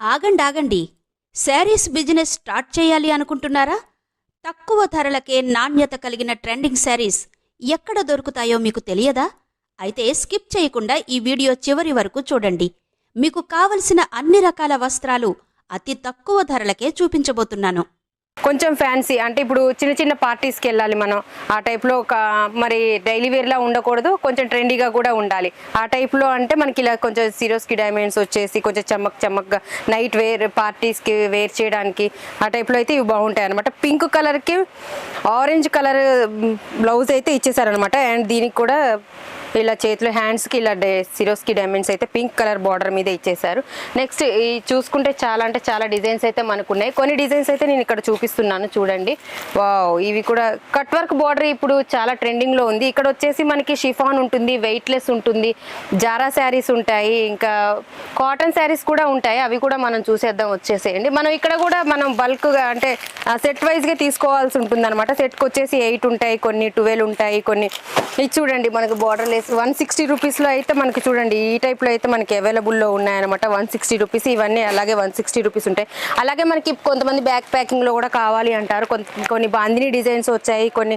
ఆగండి ఆగండి saris business start చేయాలి అనుకుంటున్నారా? తక్కువ ధరలకే నాణ్యత కలిగిన ట్రెండింగ్ శారీస్ ఎక్కడ దొరుకుతాయో మీకు తెలియదా? అయితే స్కిప్ చేయకుండా ఈ వీడియో చివరి వరకు చూడండి. మీకు కావలసిన అన్ని రకాల వస్త్రాలు అతి తక్కువ ధరలకే చూపించబోతున్నాను. కొంచెం ఫ్యాన్సీ అంటే ఇప్పుడు చిన్న చిన్న పార్టీస్కి వెళ్ళాలి మనం. ఆ టైప్లో ఒక మరి డైలీ వేర్లా ఉండకూడదు. కొంచెం ట్రెండీగా కూడా ఉండాలి. ఆ టైప్లో అంటే మనకి ఇలా కొంచెం సిరోస్కి డైమండ్స్ వచ్చేసి కొంచెం చమ్మక్ చమ్మక్గా నైట్ వేర్ పార్టీస్కి వేర్ చేయడానికి ఆ టైప్లో అయితే ఇవి బాగుంటాయి అనమాట పింక్ కలర్కి ఆరెంజ్ కలర్ బ్లౌజ్ అయితే ఇచ్చేసారనమాట అండ్ దీనికి కూడా ఇలా చేతిలో హ్యాండ్స్కి ఇలా డే సిరోస్కి డైమండ్స్ అయితే పింక్ కలర్ బార్డర్ మీద ఇచ్చేసారు నెక్స్ట్ ఈ చూసుకుంటే చాలా అంటే చాలా డిజైన్స్ అయితే మనకు ఉన్నాయి కొన్ని డిజైన్స్ అయితే నేను ఇక్కడ చూపిస్తున్నాను చూడండి. వావ్ ఇవి కూడా కట్ వర్క్ బార్డర్ ఇప్పుడు చాలా ట్రెండింగ్లో ఉంది. ఇక్కడ వచ్చేసి మనకి షిఫాన్ ఉంటుంది వెయిట్లెస్ ఉంటుంది జారా శారీస్ ఉంటాయి ఇంకా కాటన్ శారీస్ కూడా ఉంటాయి. అవి కూడా మనం చూసేద్దాం వచ్చేసేయండి. మనం ఇక్కడ కూడా మనం బల్క్గా అంటే సెట్ వైజ్గా తీసుకోవాల్సి ఉంటుంది అనమాట సెట్కి వచ్చేసి ఎయిట్ ఉంటాయి కొన్ని ట్వెల్వ్ ఉంటాయి కొన్ని ఇది చూడండి మనకు బార్డర్ లేస్ వన్ సిక్స్టీ రూపీస్లో అయితే మనకి చూడండి ఈ టైప్లో అయితే మనకి అవైలబుల్లో ఉన్నాయన్నమాట వన్ సిక్స్టీ రూపీస్ ఇవన్నీ అలాగే వన్ సిక్స్టీ రూపీస్ ఉంటాయి. అలాగే మనకి కొంతమంది బ్యాక్ ప్యాకింగ్లో కూడా కావాలి అంటారు. కొన్ని బాందిని డిజైన్స్ వచ్చాయి కొన్ని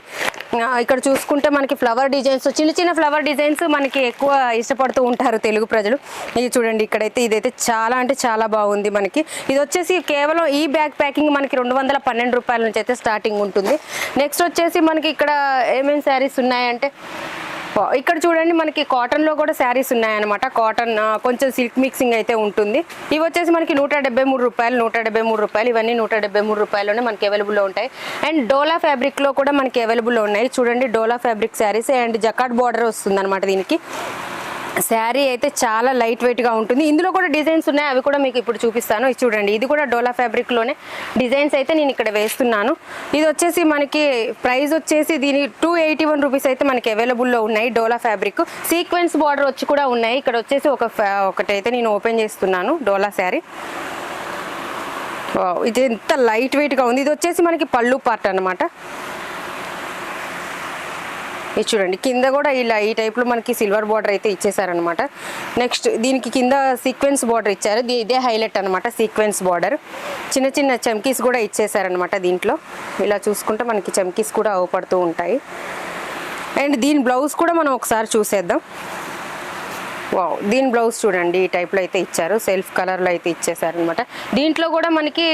ఇక్కడ చూసుకుంటే మనకి ఫ్లవర్ డిజైన్స్ చిన్న చిన్న ఫ్లవర్ డిజైన్స్ మనకి ఎక్కువ ఇష్టపడుతూ ఉంటారు తెలుగు ప్రజలు. ఇది చూడండి ఇక్కడైతే ఇదైతే చాలా అంటే చాలా బాగుంది మనకి. ఇది వచ్చేసి కేవలం ఈ బ్యాక్ ప్యాకింగ్ మనకి రెండు వందల పన్నెండు రూపాయల నుంచి అయితే స్టార్టింగ్ ఉంటుంది. నెక్స్ట్ వచ్చేసి మనకి ఇక్కడ ఏమేమి శారీస్ ఉన్నాయంటే ఇక్కడ చూడండి మనకి కాటన్లో కూడా శారీస్ ఉన్నాయన్నమాట. కాటన్ కొంచెం సిల్క్ మిక్సింగ్ అయితే ఉంటుంది. ఇవి వచ్చేసి మనకి నూట డెబ్బై మూడు రూపాయలు నూట డెబ్బై మూడు రూపాయలు. ఇవన్నీ నూట రూపాయలునే మూడు మనకి అవైలబుల్లో ఉంటాయి. అండ్ డోలా ఫ్యాబ్రిక్లో కూడా మనకి అవైలబుల్లో ఉన్నాయి. చూడండి Dola fabric saris and jacquard border వస్తుంది దీనికి. శారీ అయితే చాలా లైట్ వెయిట్గా ఉంటుంది. ఇందులో కూడా డిజైన్స్ ఉన్నాయి. అవి కూడా మీకు ఇప్పుడు చూపిస్తాను. ఇది చూడండి. ఇది కూడా డోలా ఫ్యాబ్రిక్లోనే డిజైన్స్ అయితే నేను ఇక్కడ వేస్తున్నాను. ఇది వచ్చేసి మనకి ప్రైస్ వచ్చేసి దీని టూ ఎయిటీ వన్ రూపీస్ అయితే మనకి అవైలబుల్లో ఉన్నాయి డోలా ఫ్యాబ్రిక్ సీక్వెన్స్ బార్డర్ వచ్చి కూడా ఉన్నాయి. ఇక్కడ వచ్చేసి ఒక ఒకటి ఒకటైతే నేను ఓపెన్ చేస్తున్నాను డోలా శారీ. ఇది ఎంత లైట్ వెయిట్గా ఉంది. ఇది వచ్చేసి మనకి పళ్ళు పార్ట్ అన్నమాట. ఇది చూడండి కింద కూడా ఇలా ఈ టైప్లో మనకి సిల్వర్ బార్డర్ అయితే ఇచ్చేసారనమాట. నెక్స్ట్ దీనికి కింద సీక్వెన్స్ బార్డర్ ఇచ్చారు. దీ- ఇదే హైలైట్ అనమాట సీక్వెన్స్ బార్డర్. చిన్న చిన్న చమ్కీస్ కూడా ఇచ్చేసారనమాట దీంట్లో. ఇలా చూసుకుంటే మనకి చమ్కీస్ కూడా అవపడుతూ ఉంటాయి. అండ్ దీని బ్లౌజ్ కూడా మనం ఒకసారి చూసేద్దాం. వావ్ దీని బ్లౌజ్ చూడండి ఈ టైప్లో అయితే ఇచ్చారు. సెల్ఫ్ కలర్లో అయితే ఇచ్చేసారనమాట దీంట్లో కూడా మనకి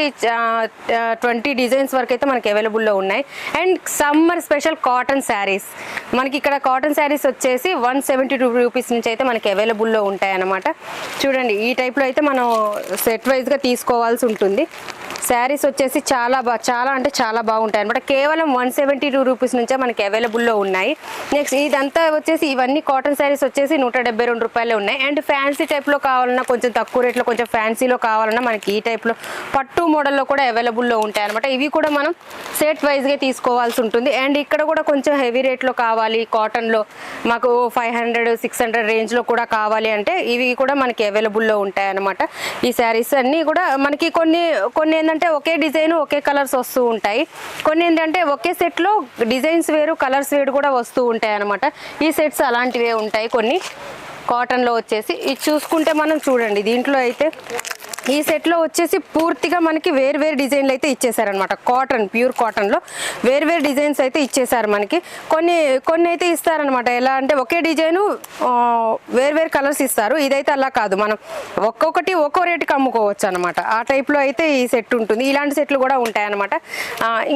ట్వంటీ డిజైన్స్ వరకు అయితే మనకి అవైలబుల్లో ఉన్నాయి. And summer special cotton saris మనకి ఇక్కడ కాటన్ శారీస్ వచ్చేసి వన్ సెవెంటీ టూ రూపీస్ నుంచి అయితే మనకి అవైలబుల్లో ఉంటాయి అన్నమాట చూడండి ఈ టైప్లో అయితే మనం సెట్ వైజ్గా తీసుకోవాల్సి ఉంటుంది. శారీస్ వచ్చేసి చాలా బా చాలా అంటే చాలా బాగుంటాయి అనమాట కేవలం వన్ సెవెంటీ టూ రూపీస్ నుంచే మనకి అవైలబుల్లో ఉన్నాయి. నెక్స్ట్ ఇదంతా వచ్చేసి ఇవన్నీ కాటన్ శారీస్ వచ్చేసి నూట డెబ్బై రెండు రూపాయలే ఉన్నాయి. అండ్ ఫ్యాన్సీ టైప్లో కావాలన్నా కొంచెం తక్కువ రేట్లో కొంచెం ఫ్యాన్సీలో కావాలన్నా మనకి ఈ టైప్లో పట్టు మోడల్లో కూడా అవైలబుల్లో ఉంటాయి అనమాట ఇవి కూడా మనం సెట్ వైజ్గా తీసుకోవాల్సి ఉంటుంది. అండ్ ఇక్కడ కూడా కొంచెం హెవీ రేట్లో కావాలి కాటన్లో. మాకు ఫైవ్ హండ్రెడ్ సిక్స్ హండ్రెడ్ రేంజ్లో కూడా కావాలి అంటే ఇవి కూడా మనకి అవైలబుల్లో ఉంటాయి అనమాట ఈ శారీస్ అన్నీ కూడా మనకి కొన్ని కొన్ని ఏంటంటే ఒకే డిజైన్ ఒకే కలర్స్ వస్తూ ఉంటాయి. కొన్ని ఏంటంటే ఒకే సెట్లో డిజైన్స్ వేరు కలర్స్ వేరు కూడా వస్తూ ఉంటాయి అనమాట ఈ సెట్స్ అలాంటివే ఉంటాయి కొన్ని. కాటన్లో వచ్చేసి. ఇది చూసుకుంటే మనం చూడండి దీంట్లో అయితే ఈ సెట్లో వచ్చేసి పూర్తిగా మనకి వేరు వేరు డిజైన్లు అయితే ఇచ్చేసారనమాట కాటన్ ప్యూర్ కాటన్లో వేరు వేరు డిజైన్స్ అయితే ఇచ్చేసారు మనకి. కొన్ని కొన్ని అయితే ఇస్తారనమాట ఎలా అంటే ఒకే డిజైను వేరు వేరు కలర్స్ ఇస్తారు. ఇదైతే అలా కాదు. మనం ఒక్కొక్కటి ఒక్కో రేటుకి అమ్ముకోవచ్చు అనమాట ఆ టైప్లో అయితే ఈ సెట్ ఉంటుంది. ఇలాంటి సెట్లు కూడా ఉంటాయి అనమాట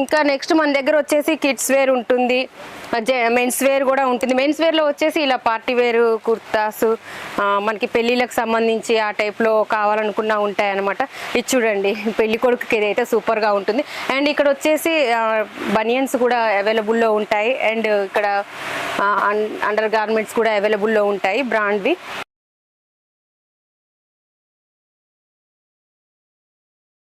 ఇంకా నెక్స్ట్ మన దగ్గర వచ్చేసి కిడ్స్ వేర్ ఉంటుంది. మెన్స్ వేర్ కూడా ఉంటుంది. మెన్స్ వేర్లో వచ్చేసి ఇలా పార్టీ వేర్ కుర్తాస్ మనకి పెళ్ళిళ్ళకి సంబంధించి ఆ టైప్లో కావాలనుకున్నా ఉంటాయి అనమాట ఇది చూడండి పెళ్ళి కొడుకుకి ఇదైతే సూపర్గా ఉంటుంది. అండ్ ఇక్కడ వచ్చేసి బనియన్స్ కూడా అవైలబుల్లో ఉంటాయి. అండ్ ఇక్కడ అండర్ గార్మెంట్స్ కూడా అవైలబుల్లో ఉంటాయి బ్రాండ్వి.